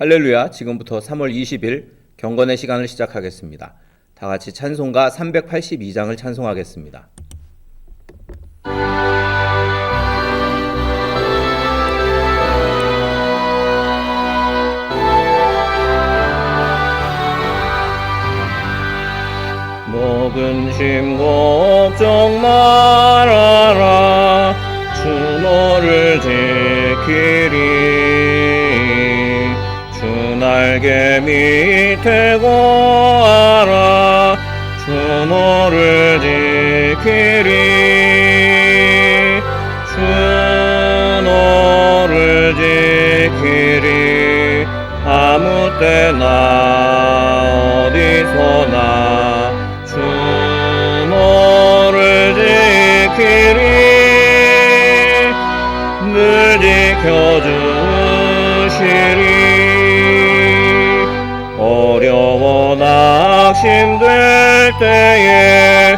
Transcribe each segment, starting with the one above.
할렐루야. 지금부터 3월 20일 경건의 시간을 시작하겠습니다. 다 같이 찬송가 382장을 찬송하겠습니다. 먹은심 걱정 말아라 주 너를 지키리 주 날개 밑에 거하라 주 너를 지키리. 주 너를 지키리. 아무 때나 어디서나 주 너를 지키리. 늘 지켜주 때에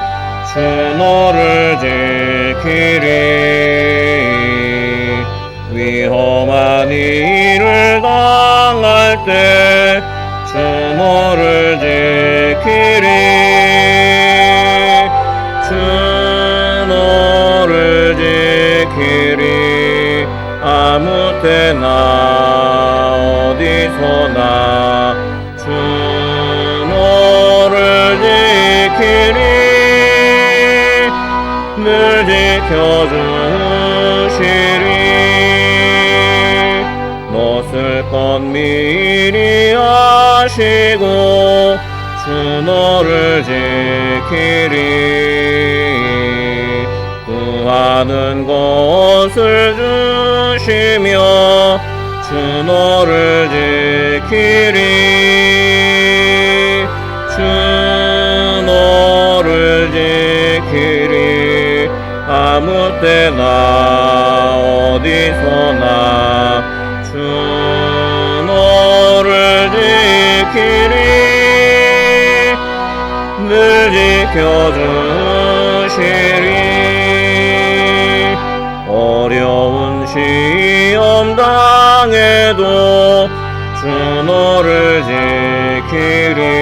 주 너를 지키리. 위험한 일을 당할 때 주 너를 지키리. 주 너를 지키리. 아무 때나 어디서나 지켜주시리. 너쓸 것 미리 아시고 주 너를 지키리. 구하는 것을 주시며 주 너를 지키리 아무 때나 어디서나 주 너를 지키리 늘 지켜주시리. 어려운 시험 당해도 주 너를 지키리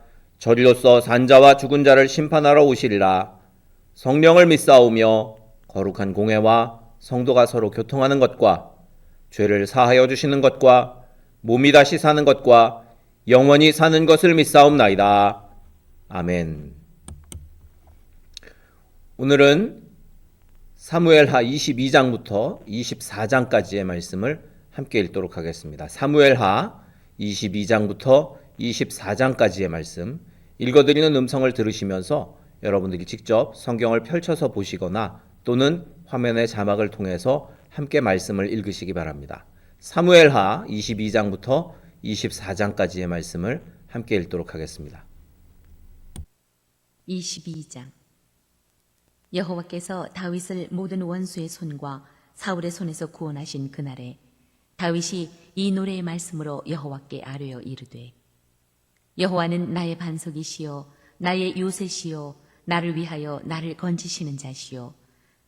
저리로서 산자와 죽은 자를 심판하러 오시리라 성령을 믿사오며 거룩한 공회와 성도가 서로 교통하는 것과 죄를 사하여 주시는 것과 몸이 다시 사는 것과 영원히 사는 것을 믿사옵나이다. 아멘. 오늘은 사무엘하 22장부터 24장까지의 말씀을 함께 읽도록 하겠습니다. 사무엘하 22장부터 24장까지의 말씀 읽어드리는 음성을 들으시면서 여러분들이 직접 성경을 펼쳐서 보시거나 또는 화면의 자막을 통해서 함께 말씀을 읽으시기 바랍니다. 사무엘하 22장부터 24장까지의 말씀을 함께 읽도록 하겠습니다. 22장 여호와께서 다윗을 모든 원수의 손과 사울의 손에서 구원하신 그날에 다윗이 이 노래의 말씀으로 여호와께 아뢰어 이르되 여호와는 나의 반석이시요 나의 요새시요 나를 위하여 나를 건지시는 자시요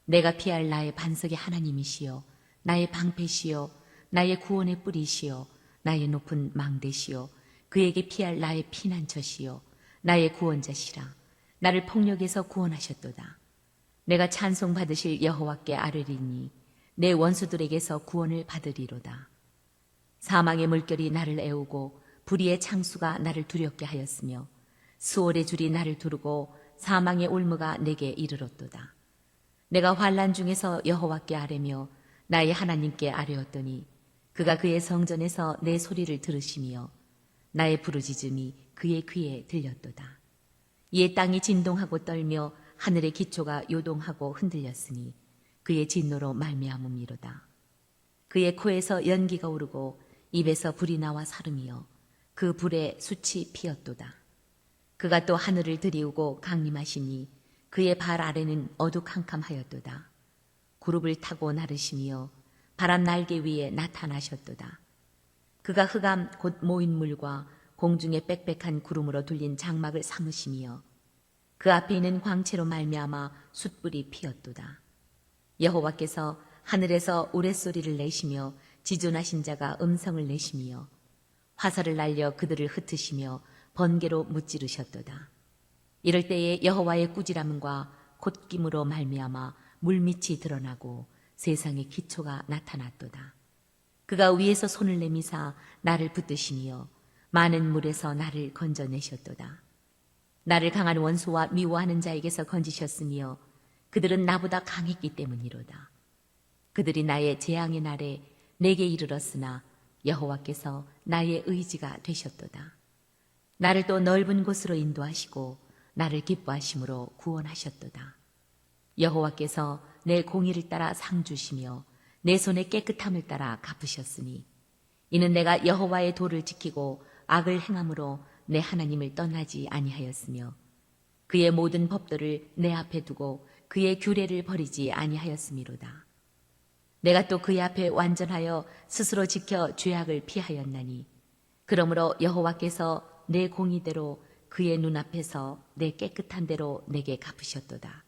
내가 피할 나의 반석의 하나님이시요 나의 방패시요 나의 구원의 뿌리시요 나의 높은 망대시요 그에게 피할 나의 피난처시요 나의 구원자시라 나를 폭력에서 구원하셨도다. 내가 찬송 받으실 여호와께 아뢰리니 내 원수들에게서 구원을 받으리로다. 사망의 물결이 나를 애우고 불의의 창수가 나를 두렵게 하였으며 수월의 줄이 나를 두르고 사망의 올무가 내게 이르렀도다. 내가 환란 중에서 여호와께 아뢰며 나의 하나님께 아뢰었더니 그가 그의 성전에서 내 소리를 들으시며 나의 부르짖음이 그의 귀에 들렸도다. 이에 땅이 진동하고 떨며 하늘의 기초가 요동하고 흔들렸으니 그의 진노로 말미암음이로다. 그의 코에서 연기가 오르고 입에서 불이 나와 사름이여 그 불에 숯이 피었도다. 그가 또 하늘을 들이우고 강림하시니 그의 발 아래는 어두캄캄하였도다. 구룹을 타고 나르시며 바람 날개 위에 나타나셨도다. 그가 흑암 곧 모인 물과 공중에 빽빽한 구름으로 둘린 장막을 삼으시며 그 앞에 있는 광채로 말미암아 숯불이 피었도다. 여호와께서 하늘에서 우레소리를 내시며 지존하신 자가 음성을 내시며 화살을 날려 그들을 흩으시며 번개로 무찌르셨도다. 이럴 때에 여호와의 꾸지람과 콧김으로 말미암아 물밑이 드러나고 세상의 기초가 나타났도다. 그가 위에서 손을 내미사 나를 붙드시며 많은 물에서 나를 건져내셨도다. 나를 강한 원수와 미워하는 자에게서 건지셨으며 그들은 나보다 강했기 때문이로다. 그들이 나의 재앙의 날에 내게 이르렀으나 여호와께서 나의 의지가 되셨도다. 나를 또 넓은 곳으로 인도하시고 나를 기뻐하심으로 구원하셨도다. 여호와께서 내 공의를 따라 상 주시며 내 손의 깨끗함을 따라 갚으셨으니 이는 내가 여호와의 도를 지키고 악을 행함으로 내 하나님을 떠나지 아니하였으며 그의 모든 법도를 내 앞에 두고 그의 규례를 버리지 아니하였음이로다. 내가 또 그의 앞에 완전하여 스스로 지켜 죄악을 피하였나니 그러므로 여호와께서 내 공의대로 그의 눈앞에서 내 깨끗한 대로 내게 갚으셨도다.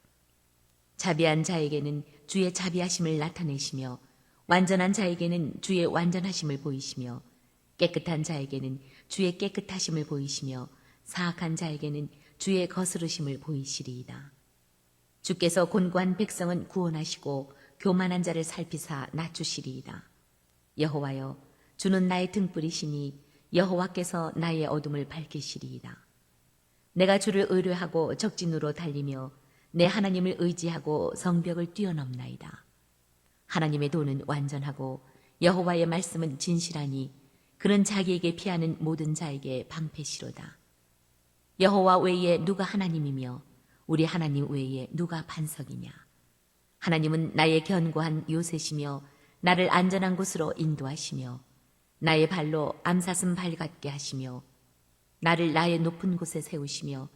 자비한 자에게는 주의 자비하심을 나타내시며 완전한 자에게는 주의 완전하심을 보이시며 깨끗한 자에게는 주의 깨끗하심을 보이시며 사악한 자에게는 주의 거스르심을 보이시리이다. 주께서 곤고한 백성은 구원하시고 교만한 자를 살피사 낮추시리이다. 여호와여, 주는 나의 등불이시니 여호와께서 나의 어둠을 밝히시리이다. 내가 주를 의뢰하고 적진으로 달리며 내 하나님을 의지하고 성벽을 뛰어넘나이다. 하나님의 도는 완전하고 여호와의 말씀은 진실하니 그는 자기에게 피하는 모든 자에게 방패시로다. 여호와 외에 누가 하나님이며 우리 하나님 외에 누가 반석이냐? 하나님은 나의 견고한 요새시며 나를 안전한 곳으로 인도하시며 나의 발로 암사슴 발 같게 하시며 나를 나의 높은 곳에 세우시며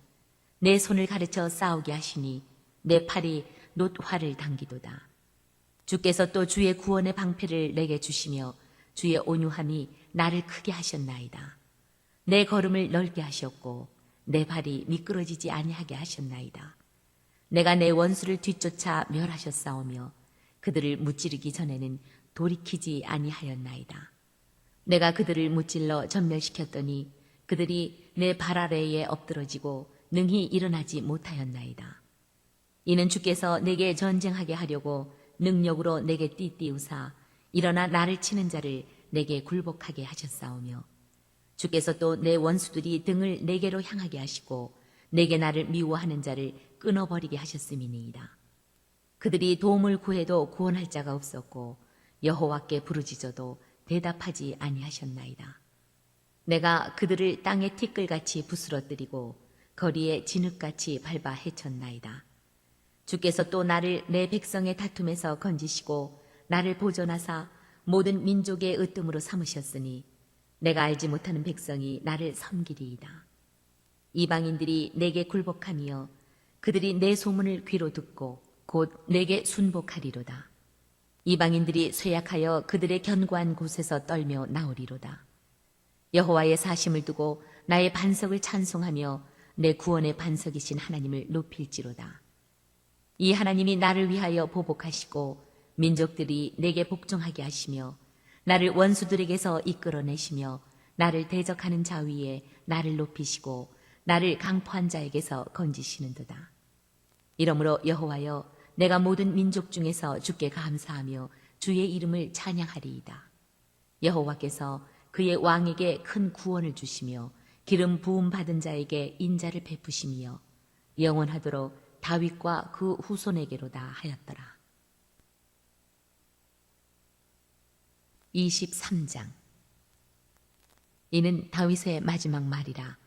내 손을 가르쳐 싸우게 하시니 내 팔이 놋화를 당기도다. 주께서 또 주의 구원의 방패를 내게 주시며 주의 온유함이 나를 크게 하셨나이다. 내 걸음을 넓게 하셨고 내 발이 미끄러지지 아니하게 하셨나이다. 내가 내 원수를 뒤쫓아 멸하셨사오며 그들을 무찌르기 전에는 돌이키지 아니하였나이다. 내가 그들을 무찔러 전멸시켰더니 그들이 내 발 아래에 엎드러지고 능히 일어나지 못하였나이다. 이는 주께서 내게 전쟁하게 하려고 능력으로 내게 띠띠우사 일어나 나를 치는 자를 내게 굴복하게 하셨사오며 주께서 또 내 원수들이 등을 내게로 향하게 하시고 내게 나를 미워하는 자를 끊어버리게 하셨음이니이다. 그들이 도움을 구해도 구원할 자가 없었고 여호와께 부르짖어도 대답하지 아니하셨나이다. 내가 그들을 땅에 티끌같이 부스러뜨리고 거리에 진흙같이 밟아 헤쳤나이다. 주께서 또 나를 내 백성의 다툼에서 건지시고 나를 보존하사 모든 민족의 으뜸으로 삼으셨으니 내가 알지 못하는 백성이 나를 섬기리이다. 이방인들이 내게 굴복하며 그들이 내 소문을 귀로 듣고 곧 내게 순복하리로다. 이방인들이 쇠약하여 그들의 견고한 곳에서 떨며 나오리로다. 여호와의 사심을 두고 나의 반석을 찬송하며 내 구원의 반석이신 하나님을 높일지로다. 이 하나님이 나를 위하여 보복하시고 민족들이 내게 복종하게 하시며 나를 원수들에게서 이끌어내시며 나를 대적하는 자 위에 나를 높이시고 나를 강포한 자에게서 건지시는도다. 이러므로 여호와여 내가 모든 민족 중에서 주께 감사하며 주의 이름을 찬양하리이다. 여호와께서 그의 왕에게 큰 구원을 주시며 기름 부음 받은 자에게 인자를 베푸시며 영원하도록 다윗과 그 후손에게로다 하였더라. 23장 이는 다윗의 마지막 말이라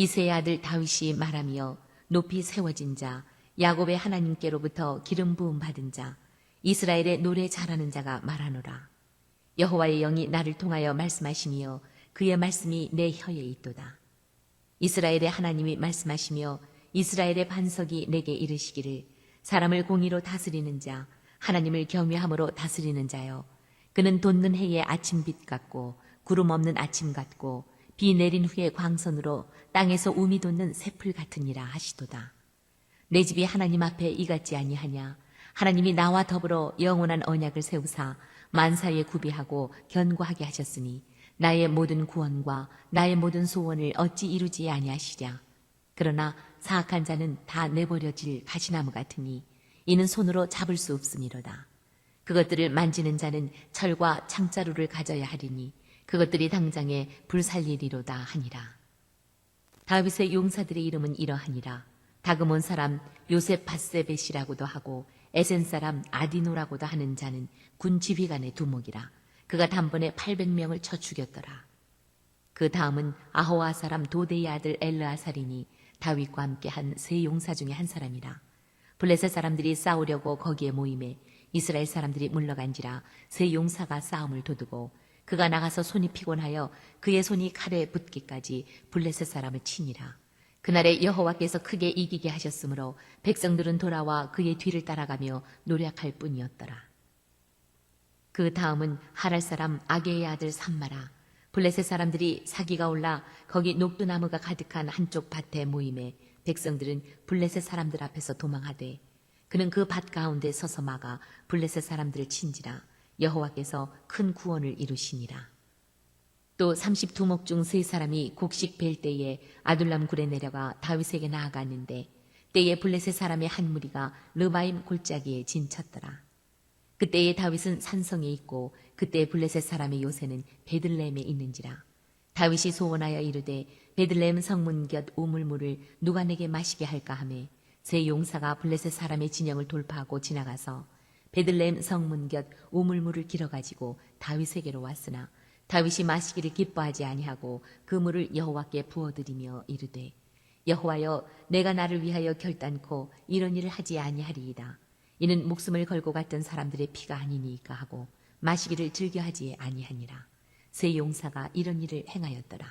이세의 아들 다윗이 말하며 높이 세워진 자 야곱의 하나님께로부터 기름 부음 받은 자 이스라엘의 노래 잘하는 자가 말하노라. 여호와의 영이 나를 통하여 말씀하시며 그의 말씀이 내 혀에 있도다. 이스라엘의 하나님이 말씀하시며 이스라엘의 반석이 내게 이르시기를 사람을 공의로 다스리는 자 하나님을 경외함으로 다스리는 자여 그는 돋는 해의 아침빛 같고 구름 없는 아침 같고 비 내린 후에 광선으로 땅에서 우미 돋는 새풀 같으니라 하시도다. 내 집이 하나님 앞에 이같지 아니하냐? 하나님이 나와 더불어 영원한 언약을 세우사 만사에 구비하고 견고하게 하셨으니 나의 모든 구원과 나의 모든 소원을 어찌 이루지 아니하시랴? 그러나 사악한 자는 다 내버려질 가시나무 같으니 이는 손으로 잡을 수 없음이로다. 그것들을 만지는 자는 철과 창자루를 가져야 하리니 그것들이 당장에 불살리리로다 하니라. 다윗의 용사들의 이름은 이러하니라. 다그몬 사람 요셉 바세벳이라고도 하고 에센 사람 아디노라고도 하는 자는 군 지휘관의 두목이라. 그가 단번에 800명을 쳐 죽였더라. 그 다음은 아호와 사람 도데의 아들 엘르아살이니 다윗과 함께 한 세 용사 중에 한 사람이라. 블레셋 사람들이 싸우려고 거기에 모임에 이스라엘 사람들이 물러간지라 세 용사가 싸움을 도두고 그가 나가서 손이 피곤하여 그의 손이 칼에 붙기까지 블레셋 사람을 치니라. 그날에 여호와께서 크게 이기게 하셨으므로 백성들은 돌아와 그의 뒤를 따라가며 노력할 뿐이었더라. 그 다음은 하랄 사람 아게의 아들 삼마라. 블레셋 사람들이 사기가 올라 거기 녹두나무가 가득한 한쪽 밭에 모임에 백성들은 블레셋 사람들 앞에서 도망하되 그는 그 밭 가운데 서서 막아 블레셋 사람들을 친지라 여호와께서 큰 구원을 이루시니라. 또 32목 중 세 사람이 곡식 벨 때에 아둘람 굴에 내려가 다윗에게 나아갔는데 때에 블레셋 사람의 한 무리가 르바임 골짜기에 진쳤더라. 그때에 다윗은 산성에 있고 그때 블레셋 사람의 요새는 베들레헴에 있는지라. 다윗이 소원하여 이르되 베들레헴 성문 곁 우물물을 누가 내게 마시게 할까 하매 세 용사가 블레셋 사람의 진영을 돌파하고 지나가서 베들레헴 성문 곁 우물물을 길어 가지고 다윗에게로 왔으나 다윗이 마시기를 기뻐하지 아니하고 그 물을 여호와께 부어드리며 이르되 여호와여 내가 나를 위하여 결단코 이런 일을 하지 아니하리이다. 이는 목숨을 걸고 갔던 사람들의 피가 아니니까 하고 마시기를 즐겨하지 아니하니라. 세 용사가 이런 일을 행하였더라.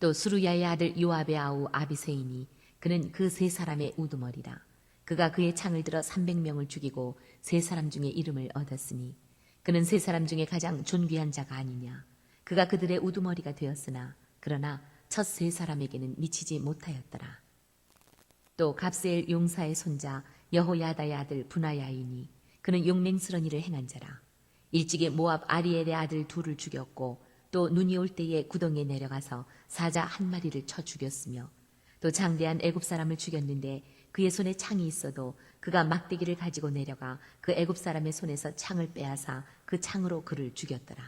또 수루야의 아들 요압의 아우 아비세이니 그는 그 세 사람의 우두머리라. 그가 그의 창을 들어 300명을 죽이고 세 사람 중에 이름을 얻었으니 그는 세 사람 중에 가장 존귀한 자가 아니냐. 그가 그들의 우두머리가 되었으나 그러나 첫 세 사람에게는 미치지 못하였더라. 또 갑세엘 용사의 손자 여호야다의 아들 분하야이니 그는 용맹스런 일을 행한 자라. 일찍이 모압 아리엘의 아들 둘을 죽였고 또 눈이 올 때에 구덩이에 내려가서 사자 한 마리를 쳐 죽였으며 또 장대한 애굽 사람을 죽였는데 그의 손에 창이 있어도 그가 막대기를 가지고 내려가 그 애굽 사람의 손에서 창을 빼앗아 그 창으로 그를 죽였더라.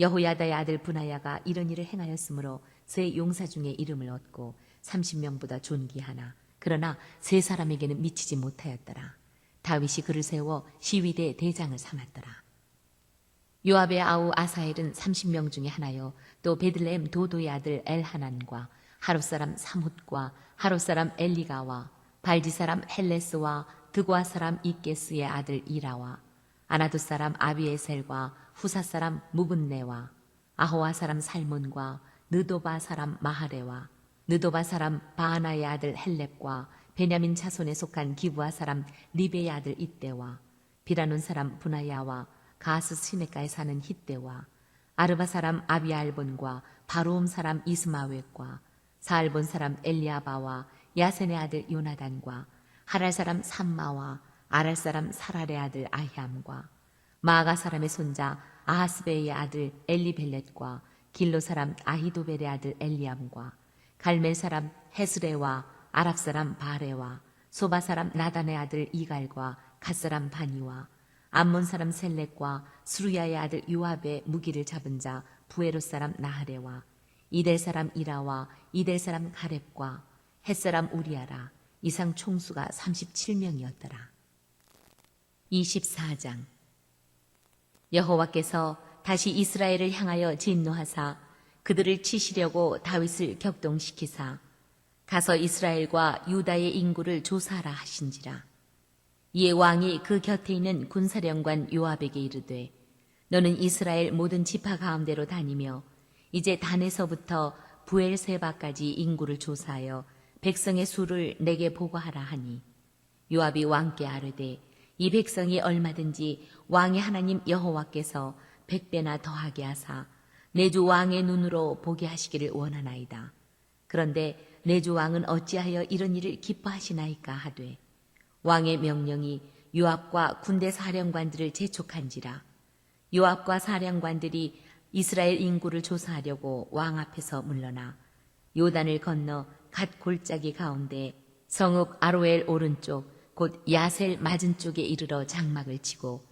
여호야다의 아들 분하야가 이런 일을 행하였으므로 세 용사 중에 이름을 얻고 30명보다 존귀하나 그러나 세 사람에게는 미치지 못하였더라. 다윗이 그를 세워 시위대 대장을 삼았더라. 요압의 아우 아사엘은 30명 중에 하나요. 또 베들레헴 도도의 아들 엘하난과 하루 사람 삼훗과 하루 사람 엘리가와 발디 사람 헬레스와 드고아 사람 이게스의 아들 이라와 아나두 사람 아비에셀과 후사 사람 무분네와 아호와 사람 살몬과 느도바 사람 마하레와 느도바 사람 바하나의 아들 헬렙과 베냐민 자손에 속한 기부아 사람 리베의 아들 이때와 비라논 사람 분하야와 가스 시네가에 사는 히때와 아르바 사람 아비알본과 바로움 사람 이스마웻과 사알본 사람 엘리아바와 야센의 아들 요나단과 하랄 사람 삼마와 아랄 사람 사랄의 아들 아히암과 마가 사람의 손자 아하스베의 아들 엘리벨렛과 길로 사람 아히도벨의 아들 엘리암과 갈멜 사람 헤스레와 아랍 사람 바레와 소바 사람 나단의 아들 이갈과 갓 사람 바니와 암몬 사람 셀렉과 수루야의 아들 요압의 무기를 잡은 자 부에롯 사람 나하레와 이델 사람 이라와 이델 사람 가렙과 헷 사람 우리아라 이상 총수가 37명이었더라. 24장 여호와께서 다시 이스라엘을 향하여 진노하사 그들을 치시려고 다윗을 격동시키사 가서 이스라엘과 유다의 인구를 조사하라 하신지라 이에 왕이 그 곁에 있는 군사령관 요압에게 이르되 너는 이스라엘 모든 지파 가운데로 다니며 이제 단에서부터 부엘세바까지 인구를 조사하여 백성의 수를 내게 보고하라 하니 요압이 왕께 아뢰되 이 백성이 얼마든지 왕의 하나님 여호와께서 백배나 더하게 하사 내주 왕의 눈으로 보게 하시기를 원하나이다. 그런데 내주 왕은 어찌하여 이런 일을 기뻐하시나이까 하되 왕의 명령이 요압과 군대 사령관들을 재촉한지라 요압과 사령관들이 이스라엘 인구를 조사하려고 왕 앞에서 물러나 요단을 건너 갓 골짜기 가운데 성읍 아로엘 오른쪽 곧 야셀 맞은 쪽에 이르러 장막을 치고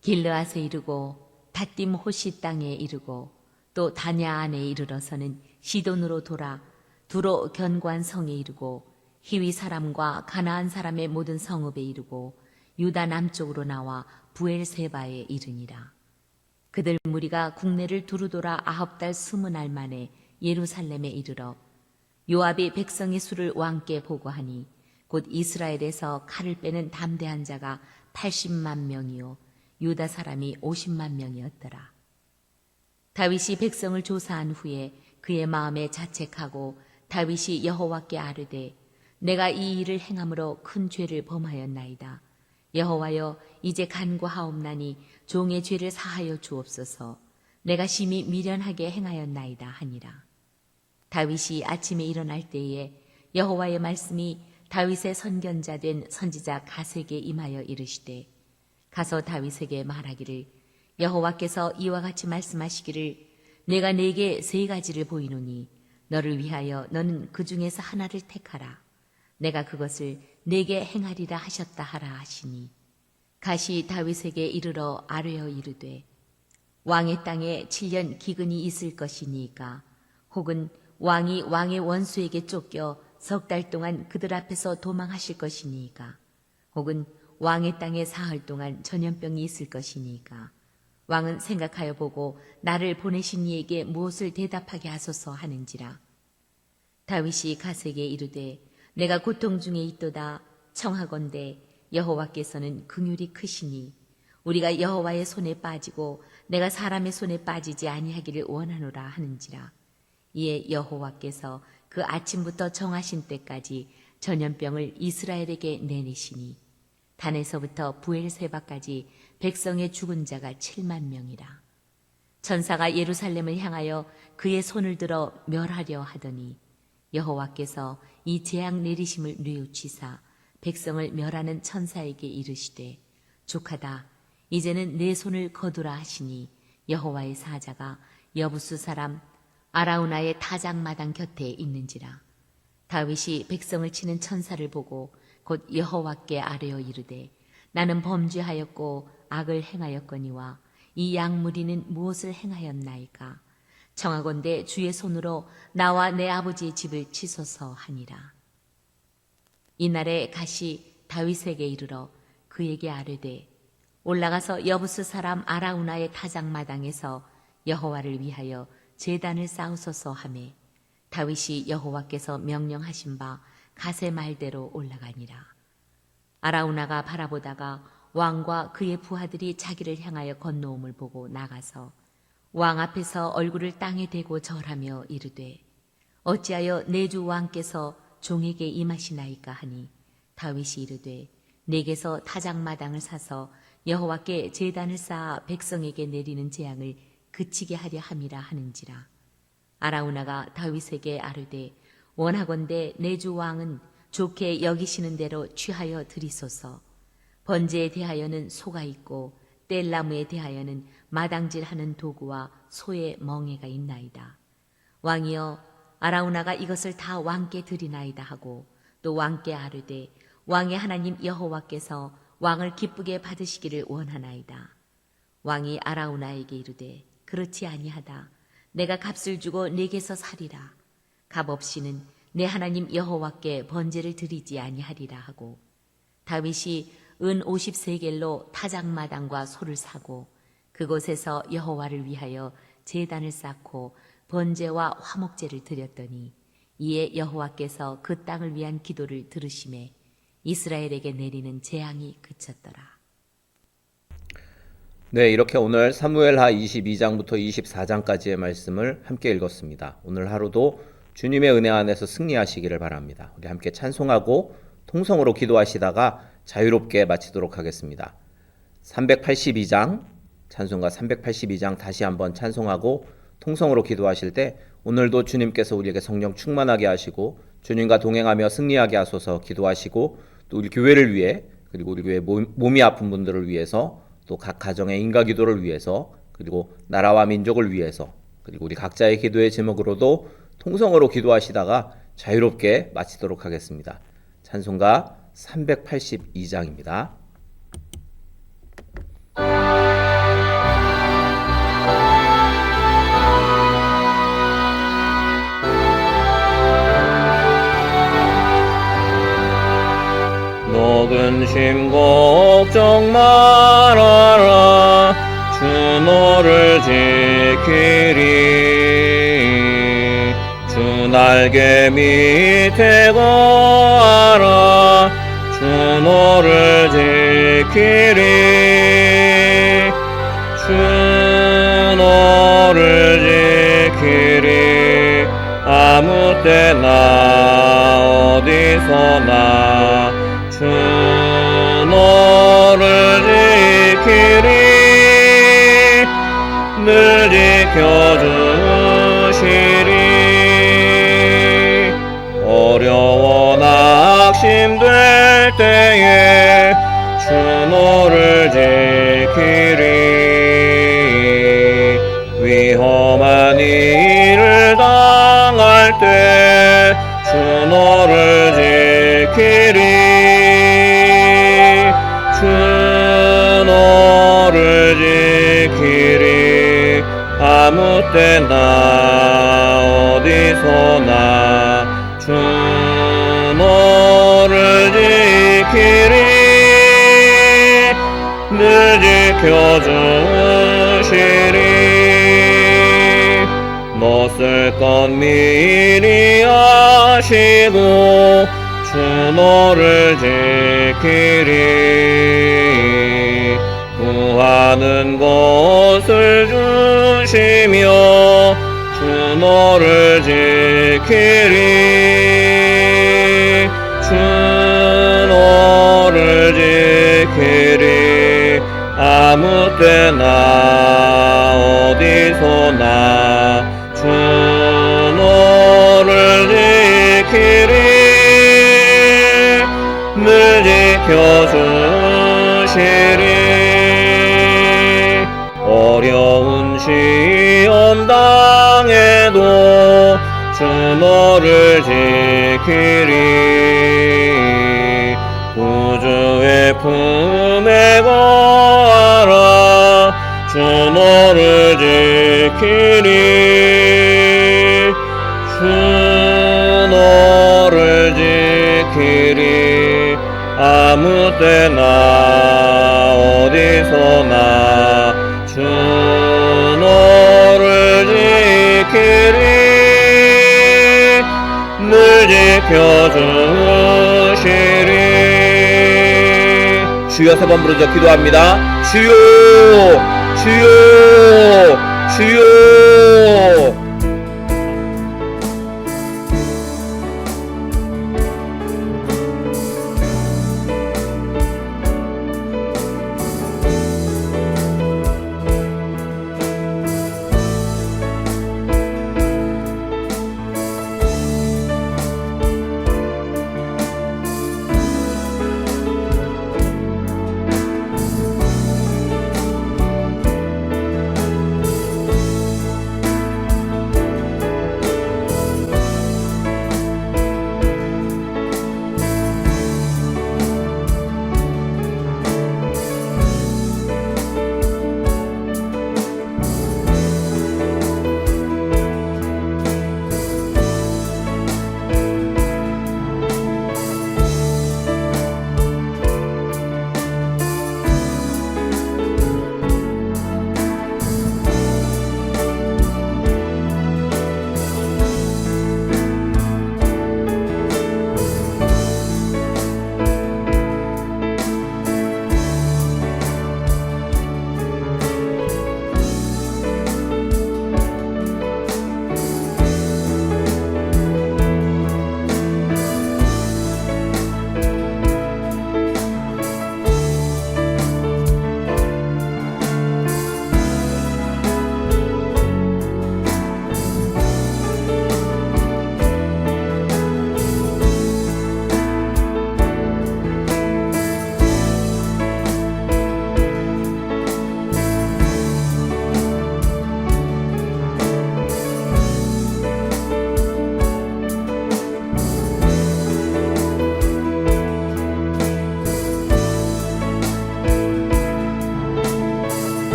길르앗에 이르고 다딤 호시 땅에 이르고 또 다냐 안에 이르러서는 시돈으로 돌아 두로 견고한 성에 이르고 히위 사람과 가나안 사람의 모든 성읍에 이르고 유다 남쪽으로 나와 부엘세바에 이르니라. 그들 무리가 국내를 두루돌아 아홉 달 스무 날 만에 예루살렘에 이르러 요압이 백성의 수를 왕께 보고하니 곧 이스라엘에서 칼을 빼는 담대한 자가 80만 명이요 유다 사람이 50만 명이었더라. 다윗이 백성을 조사한 후에 그의 마음에 자책하고 다윗이 여호와께 아뢰되 내가 이 일을 행함으로 큰 죄를 범하였나이다. 여호와여 이제 간구하옵나니 종의 죄를 사하여 주옵소서. 내가 심히 미련하게 행하였나이다 하니라. 다윗이 아침에 일어날 때에 여호와의 말씀이 다윗의 선견자 된 선지자 가세게 임하여 이르시되 가서 다윗에게 말하기를 여호와께서 이와 같이 말씀하시기를 내가 네게 세 가지를 보이노니 너를 위하여 너는 그 중에서 하나를 택하라. 내가 그것을 네게 행하리라 하셨다 하라 하시니. 가시 다윗에게 이르러 아뢰어 이르되 왕의 땅에 7년 기근이 있을 것이니까 혹은 왕이 왕의 원수에게 쫓겨 석 달 동안 그들 앞에서 도망하실 것이니까. 혹은 왕의 땅에 사흘 동안 전염병이 있을 것이니까. 왕은 생각하여 보고 나를 보내신 이에게 무엇을 대답하게 하소서 하는지라. 다윗이 가세게 이르되 내가 고통 중에 있도다. 청하건대 여호와께서는 긍휼이 크시니 우리가 여호와의 손에 빠지고 내가 사람의 손에 빠지지 아니하기를 원하노라 하는지라 이에 여호와께서 그 아침부터 정하신 때까지 전염병을 이스라엘에게 내리시니 단에서부터 부엘세바까지 백성의 죽은 자가 7만 명이라. 천사가 예루살렘을 향하여 그의 손을 들어 멸하려 하더니 여호와께서 이 재앙 내리심을 뉘우치사 백성을 멸하는 천사에게 이르시되 족하다 이제는 내 손을 거두라 하시니 여호와의 사자가 여부수 사람 아라우나의 타작마당 곁에 있는지라. 다윗이 백성을 치는 천사를 보고 곧 여호와께 아뢰어 이르되 나는 범죄하였고 악을 행하였거니와 이 양무리는 무엇을 행하였나이까? 청하건대 주의 손으로 나와 내 아버지의 집을 치소서 하니라. 이날에 가시 다윗에게 이르러 그에게 아뢰되 올라가서 여부스 사람 아라우나의 타작마당에서 여호와를 위하여 제단을 쌓으소서 하매 다윗이 여호와께서 명령하신 바 가세 말대로 올라가니라. 아라우나가 바라보다가 왕과 그의 부하들이 자기를 향하여 건너옴을 보고 나가서 왕 앞에서 얼굴을 땅에 대고 절하며 이르되 어찌하여 내 주 왕께서 종에게 임하시나이까 하니? 다윗이 이르되 내게서 타작마당을 사서 여호와께 제단을 쌓아 백성에게 내리는 재앙을 그치게 하려 함이라 하는지라. 아라우나가 다윗에게 아르되 원하건대 내 주 왕은 좋게 여기시는 대로 취하여 드리소서. 번제에 대하여는 소가 있고 뗄나무에 대하여는 마당질하는 도구와 소의 멍에가 있나이다. 왕이여 아라우나가 이것을 다 왕께 드리나이다 하고 또 왕께 아뢰되 왕의 하나님 여호와께서 왕을 기쁘게 받으시기를 원하나이다. 왕이 아라우나에게 이르되 그렇지 아니하다. 내가 값을 주고 내게서 살이라. 값 없이는 내 하나님 여호와께 번제를 드리지 아니하리라 하고 다윗이 은 50세겔로 타작마당과 소를 사고 그곳에서 여호와를 위하여 제단을 쌓고 번제와 화목제를 드렸더니 이에 여호와께서 그 땅을 위한 기도를 들으심에 이스라엘에게 내리는 재앙이 그쳤더라. 네, 이렇게 오늘 사무엘하 22장부터 24장까지의 말씀을 함께 읽었습니다. 오늘 하루도 주님의 은혜 안에서 승리하시기를 바랍니다. 우리 함께 찬송하고 통성으로 기도하시다가 자유롭게 마치도록 하겠습니다. 382장 찬송가 382장 다시 한번 찬송하고 통성으로 기도하실 때 오늘도 주님께서 우리에게 성령 충만하게 하시고 주님과 동행하며 승리하게 하소서 기도하시고 또 우리 교회를 위해 그리고 우리 교회 몸- 몸이 아픈 분들을 위해서 또 각 가정의 인가 기도를 위해서 그리고 나라와 민족을 위해서 그리고 우리 각자의 기도의 제목으로도 통성으로 기도하시다가 자유롭게 마치도록 하겠습니다. 찬송가 382장입니다. 근심 걱정 말아라. 주 너를 지키리. 주 날개 밑에 거하라. 주 너를 지키리. 주 너를 지키리. 아무 때나 어디서나 주 너를 지키리. 늘 지켜주 아무 때나 어디서나 주 너를 지키리 늘 지켜주시리. 못쓸 것 미리 아시고 주 너를 지키리 구하는 것을 주시며 주 너를 지키리. 주 너를 지키리. 아무 때나 어디서나 주 너를 지키리. 늘 지켜주시리 주 너를 지키리. 구주의 품에 거하라 주 너를 지키리 주여 세 번 부르짖어 기도합니다. 주여 주여 주여